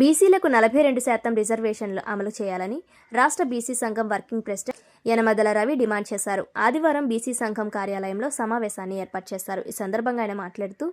బీసీలకు నలభై రెండు శాతం రిజర్వేషన్లు అమలు చేయాలని రాష్ట్ర బీసీ సంఘం working president Yanamadala Ravi demand చేశారు. ఆదివారం బీసీ సంఘం కార్యాలయంలో సమావేశాన్ని ఏర్పాటు చేశారు. ఈ సందర్భంగా ఆయన మాట్లాడుతూ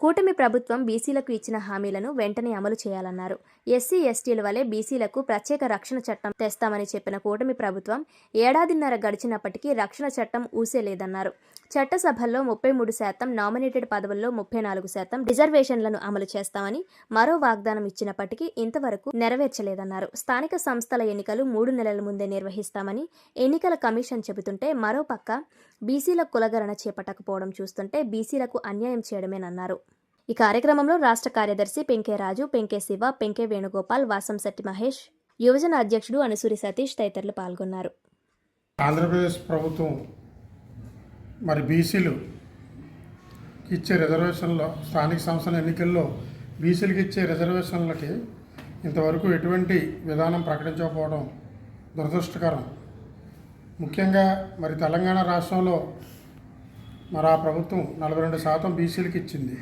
కూటమి ప్రభుత్వం బీసీలకు ఇచ్చిన హామీలను వెంటనే అమలు చేయాలన్నారు. ఎస్సీ ఎస్టీల వలె బీసీలకు ప్రత్యేక రక్షణ చట్టం తెస్తామని చెప్పిన కూటమి ప్రభుత్వం ఏడాదిన్నర గడిచినప్పటికీ రక్షణ చట్టం ఊసే లేదన్నారు చట్టసభల్లో ముప్పై మూడు శాతం నామినేటెడ్ పదవుల్లో ముప్పై నాలుగు శాతం రిజర్వేషన్లను అమలు చేస్తామని మరో వాగ్దానం ఇచ్చినప్పటికీ ఇంతవరకు నెరవేర్చలేదన్నారు. స్థానిక సంస్థల ఎన్నికలు మూడు నెలల ముందే నిర్వహిస్తామని ఎన్నికల కమిషన్ చెబుతుంటే మరో పక్క బీసీల కులగరణ చేపట్టకపోవడం చూస్తుంటే బీసీలకు అన్యాయం చేయడమేనన్నారు. ఈ కార్యక్రమంలో రాష్ట్ర కార్యదర్శి పెంకే రాజు పెంకే శివ పెంకే వేణుగోపాల్ వాసంశెట్టి మహేష్ యువజన అధ్యక్షుడు అనుసూరి సతీష్ తదితరులు పాల్గొన్నారు. ఆంధ్రప్రదేశ్ ప్రభుత్వం మరి బీసీలు ఇచ్చే రిజర్వేషన్లో స్థానిక సంస్థల ఎన్నికల్లో బీసీలకు ఇచ్చే రిజర్వేషన్లకి ఇంతవరకు ఎటువంటి విధానం ప్రకటించకపోవడం దురదృష్టకరం. ముఖ్యంగా మరి తెలంగాణ రాష్ట్రంలో మరి ఆ ప్రభుత్వం నలభై రెండు శాతం బీసీలకు ఇచ్చింది.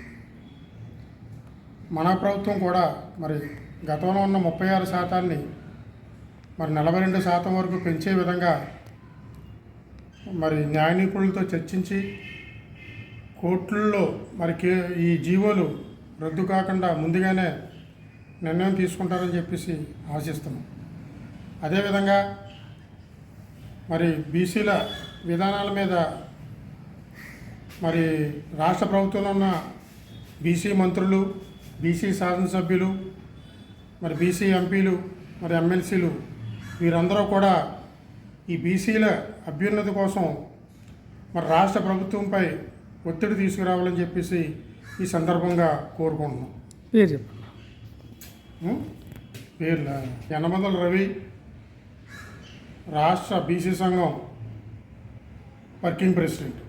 మన ప్రభుత్వం కూడా మరి గతంలో ఉన్న ముప్పై ఆరు శాతాన్ని మరి నలభై రెండు శాతం వరకు పెంచే విధంగా మరి న్యాయ నిపుణులతో చర్చించి కోర్టుల్లో మరి కే ఈ జీవోలు రద్దు కాకుండా ముందుగానే నిర్ణయం తీసుకుంటారని చెప్పేసి ఆశిస్తున్నాం. అదేవిధంగా మరి బీసీల విధానాల మీద మరి రాష్ట్ర ప్రభుత్వంలో ఉన్న బీసీ మంత్రులు బీసీ శాసనసభ్యులు మరి బీసీ ఎంపీలు మరి ఎమ్మెల్సీలు వీరందరూ కూడా ఈ బీసీల అభ్యున్నతి కోసం మరి రాష్ట్ర ప్రభుత్వంపై ఒత్తిడి తీసుకురావాలని చెప్పేసి ఈ సందర్భంగా కోరుకుంటున్నాం. పేరు చెప్పండి? పేర్ల యనమదల రవి రాష్ట్ర బీసీ సంఘం వర్కింగ్ ప్రెసిడెంట్.